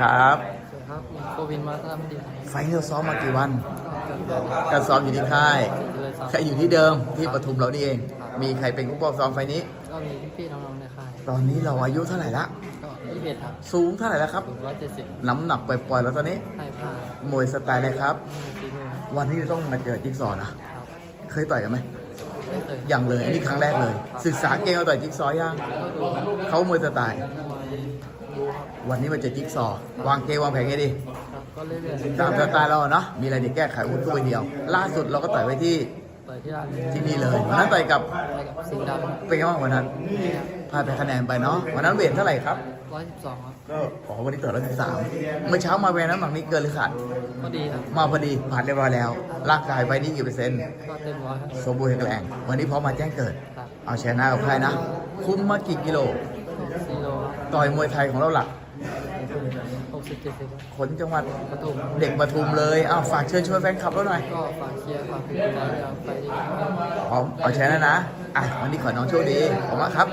ครับสวัสดีครับผมโควินมาตามดีครับไฟล์เราซ้อมมากี่วันก็เกิดเดือนการซ้อมอยู่ที่ค่ายเลยสามใครอยู่ที่เดิมที่ปทุมเรานี่เอง มีใครเป็นผู้ปกซ้อมไฟล์นี้ ก็มีพี่ๆน้องๆในค่ายตอนนี้เราอายุเท่าไหร่ละ ก็ยี่สิบเอ็ดครับสูงเท่าไหร่แล้วครับ ถึงร้อยเจ็ดสิบน้ำหนักปล่อยๆแล้วตอนนี้ให้ผ้ามวยสไตล์อะไรครับไม่มีฝีมือครับวันนี้ต้องมาเจอจิ๊กซอว์นะเคยต่อยกันไหมไม่เคยยังเลย อันนี้ครั้งแรกเลย ศึกษาเกมเอาต่อยจิ๊กซอว์ยัง ก็ดูครับเขามวยสไตล์ม วยดูครับวันนี้มาเจอจิ๊กซอว์วางเกมวางแผนไงดีครับก็เรื่อยๆตามสไตล์เราอะเนาะมีอะไรจะแก้ไขอุ้นตัวเดียว ล่าสุดเราก็ต่อยไว้ที่ต่อยที่ร้านนี้ที่นี่เลยวันนั้นต่อยกับไปกับสิงห์ดำเป็นไงบ้างวันนั้นพลาดไปคะแนนไปเนาะวันนั้นเวทเท่าไหร่ครับร้อยสิบสองครับก็อ๋อวันนี้ต่อร้อยสิบสามเมื่อเช้ามาเวรน้ำหนักนี้เกินหรือขาดก็ดีครับมาพอดีผ่านเรียบร้อยแล้วร่างกายไปนี่กี่เปอร์เซ็นต์ก็เต็มร้อยครับสมบูรณ์แข็งแรงวันนี้พร้อมมาแจ้งเกิด ครับเอาชนะกับใครนะ คุ้มมากี่กิโลซีโร่ครับ ต่อยมวยไทยของเราหลัก หกสิบเจ็ดสิบครับ ขนจังหวัดปทุม เด็กปทุมเลยอ้าวฝากเชิญชวนแฟนคลับเราหน่อยก็ฝากเชียร์ฝากเป็นกำลังใจให้ไปดีครับพร้อมเอาชนะนะ อะ วันนี้ขอน้องโชคดีขอบคุณมากครับ